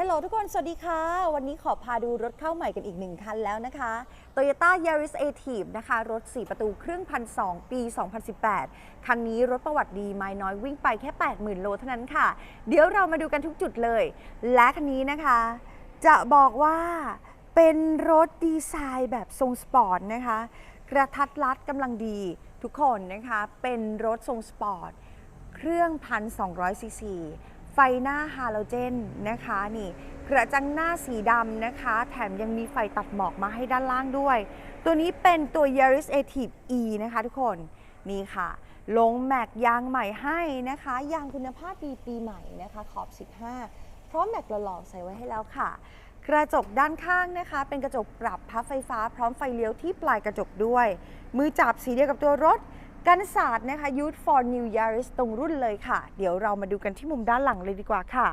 ฮัลโหลทุกคน สวัสดีค่ะ วันนี้ขอพาดูรถเข้าใหม่กันอีกหนึ่งคันแล้วนะคะ Toyota Yaris a t i v นะคะ รถ 4 ประตูเครื่องพันสปี 2018 คันนี้รถประวัติดีไม่น้อยวิ่งไปแค่ 80,000 โลเท่านั้นค่ะ เดี๋ยวเรามาดูกันทุกจุดเลย และคันนี้นะคะ จะบอกว่าเป็นรถดีไซน์แบบทรงสปอร์ตนะคะ กระทัดรัดกำลังดีทุกคนนะคะ เป็นรถทรงสปอร์ต เครื่องพันสองซีซี ไฟหน้าฮาโลเจนนะคะนี่กระจังหน้าสีดำนะคะ แถมยังมีไฟตัดหมอกมาให้ด้านล่างด้วย ตัวนี้เป็นตัว Yaris a t i v E นะคะทุกคนนี่ค่ะ ลงแม็กยางใหม่ให้นะคะ ยางคุณภาพดีปีใหม่นะคะขอบ 15 พร้อมแม็กหล่อๆใส่ไว้ให้แล้วค่ะ กระจกด้านข้างนะคะ เป็นกระจกปรับพับไฟฟ้า พร้อมไฟเลี้ยวที่ปลายกระจกด้วย มือจับสีเดียวกับตัวรถ กันศาสตร์นะคะ Youth for New Yaris ตรงรุ่นเลยค่ะ เดี๋ยวเรามาดูกันที่มุมด้านหลังเลยดีกว่าค่ะ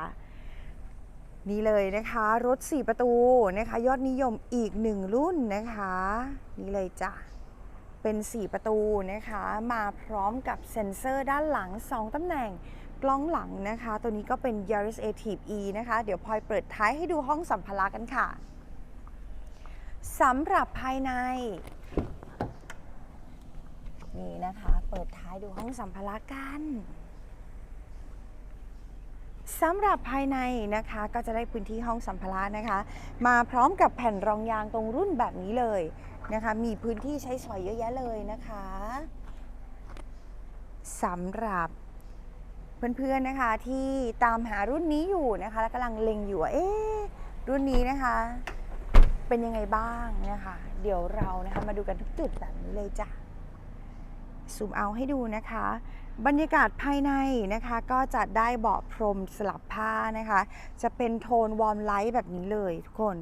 นี่เลยนะคะ รถ 4 ประตูนะคะ ยอดนิยมอีกหนึ่งรุ่นนะคะ นี่เลยจ้ะ เป็น 4 ประตูนะคะ มาพร้อมกับเซ็นเซอร์ด้านหลัง 2ตำแหน่งกล้องหลังนะคะ ตัวนี้ก็เป็น Yaris a t i v E นะคะ เดี๋ยวพลอยเปิดท้ายให้ดูห้องสัมภาระกันค่ะสำหรับภายใน นี่นะคะ เปิดท้ายดูห้องสัมภาระกันสำหรับภายในนะคะก็จะได้พื้นที่ห้องสัมภาระนะคะ มาพร้อมกับแผ่นรองยางตรงรุ่นแบบนี้เลยนะคะ มีพื้นที่ใช้สอยเยอะแยะเลยนะคะสำหรับเพื่อนๆนะคะที่ตามหารุ่นนี้อยู่นะคะและกำลังเล็งอยู่ว่าเอ๊รุ่นนี้นะคะ เป็นยังไงบ้างนะคะ เดี๋ยวเรานะคะมาดูกันทุกจุดแบบนี้เลยจ้ะ ซูมเอาให้ดูนะคะ บรรยากาศภายในนะคะก็จะได้เบาะพรมสลับผ้านะคะ จะเป็นโทนวอร์มไลท์แบบนี้เลยทุกคน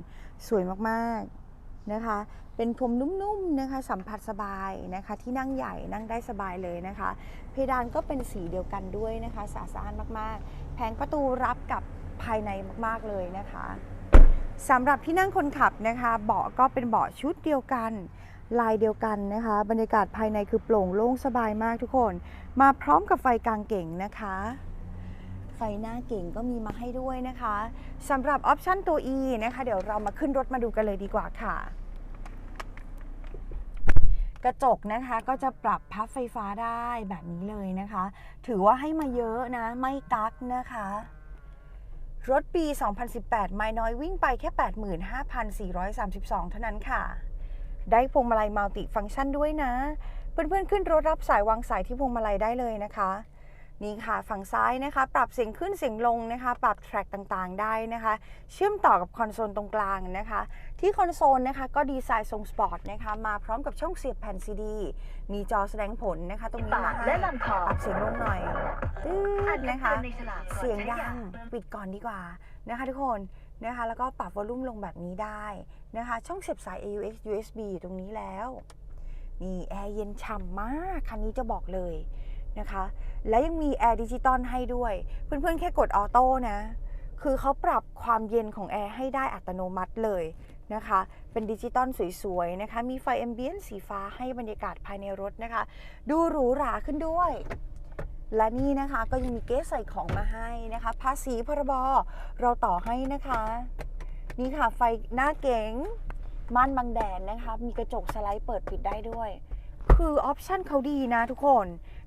สวยมากๆนะคะ เป็นพรมนุ่มๆนะคะ สัมผัสสบายนะคะ ที่นั่งใหญ่นั่งได้สบายเลยนะคะ เพดานก็เป็นสีเดียวกันด้วยนะคะสะอาดมากๆ แผงประตูรับกับภายในมากๆเลยนะคะสำหรับที่นั่งคนขับนะคะ เบาะก็เป็นเบาะชุดเดียวกัน ลายเดียวกันนะคะ บรรยากาศภายในคือโปร่งโล่งสบายมากทุกคน มาพร้อมกับไฟกลางเก่งนะคะ ไฟหน้าเก่งก็มีมาให้ด้วยนะคะสำหรับออปชั่นตัว E นะคะ เดี๋ยวเรามาขึ้นรถมาดูกันเลยดีกว่าค่ะ กระจกนะคะก็จะปรับพับไฟฟ้าได้แบบนี้เลยนะคะ ถือว่าให้มาเยอะนะ ไม่กักนะคะรถปี 2018 ไม่น้อยวิ่งไปแค่ 85,432 เท่านั้นค่ะ ได้พวงมาลัยมัลติฟังก์ชันด้วยนะ เพื่อนๆขึ้นรถรับสายวางสายที่พวงมาลัยได้เลยนะคะนี่ค่ะฝั่งซ้ายนะคะ ปรับเสียงขึ้นเสียงลงนะคะ ปรับแทร็กต่างๆได้นะคะ เชื่อมต่อกับคอนโซลตรงกลางนะคะ ที่คอนโซลนะคะก็ดีไซน์ทรงสปอร์ตนะคะ มาพร้อมกับช่องเสียบแผ่นซีดี มีจอแสดงผลนะคะ ตรงนี้ปากมาให้และลำคอปรับเสียงลงหน่อยตืดนะคะในฉลากก่อนเสียงใช้ดัยางปิดก่อนดีกว่านะคะทุกคน นะคะแล้วก็ปรับวอลลุ่มลงแบบนี้ได้นะคะช่องเสียบสาย AUX USB อยู่ตรงนี้แล้ว นี่แอร์เย็นฉ่ำมากคันนี้จะบอกเลยนะคะ และยังมีแอร์ดิจิตอลให้ด้วย เพื่อนๆแค่กดออโต้นะ คือเขาปรับความเย็นของแอร์ให้ได้อัตโนมัติเลยนะคะ เป็นดิจิตอลสวยๆนะคะ มีไฟแอมเบียนสีฟ้าให้บรรยากาศภายในรถนะคะ ดูหรูหราขึ้นด้วย และนี่นะคะก็ยังมีเกสใส่ของมาให้นะคะ ภาษีพรบเราต่อให้นะคะ นี่ค่ะไฟหน้าเก๋งม่านบังแดดนะคะ มีกระจกสไลด์เปิดปิดได้ด้วย คือออปชันเขาดีนะทุกคน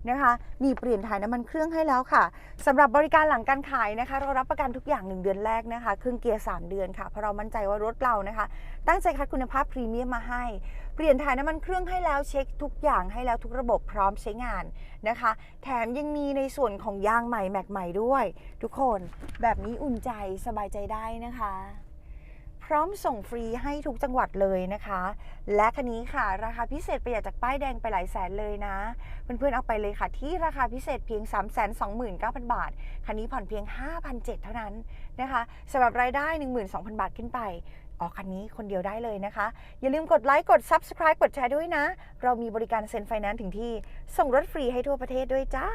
นะคะนี่เปลี่ยนถ่ายน้ำมันเครื่องให้แล้วค่ะสำหรับบริการหลังการขายนะคะ เรารับประกันทุกอย่าง 1 เดือนแรกนะคะเครื่องเกียร์ 3 เดือนค่ะเพราะเรามั่นใจว่ารถเรานะคะ ตั้งใจคัดคุณภาพพรีเมียมมาให้ เปลี่ยนถ่ายน้ำมันเครื่องให้แล้วเช็คทุกอย่างให้แล้วทุกระบบพร้อมใช้งานนะคะ แถมยังมีในส่วนของยางใหม่แม็กใหม่ด้วย ทุกคนแบบนี้อุ่นใจสบายใจได้นะคะ พร้อมส่งฟรีให้ทุกจังหวัดเลยนะคะ และคันนี้ค่ะ ราคาพิเศษประหยัดจากป้ายแดงไปหลายแสนเลยนะ เพื่อนๆเอาไปเลยค่ะที่ราคาพิเศษเพียง 3 2 9 0 0 0 บาท คันนี้ผ่อนเพียง 5,700 เท่านั้นนะคะสำหรับรายได้ 12,000 บาทขึ้นไปออกคันนี้คนเดียวได้เลยนะคะ อย่าลืมกดไลค์ กด Subscribe กดแชร์ด้วยนะ เรามีบริการเซ็นไฟแนนซ์ถึงที่ ส่งรถฟรีให้ทั่วประเทศด้วยจ้า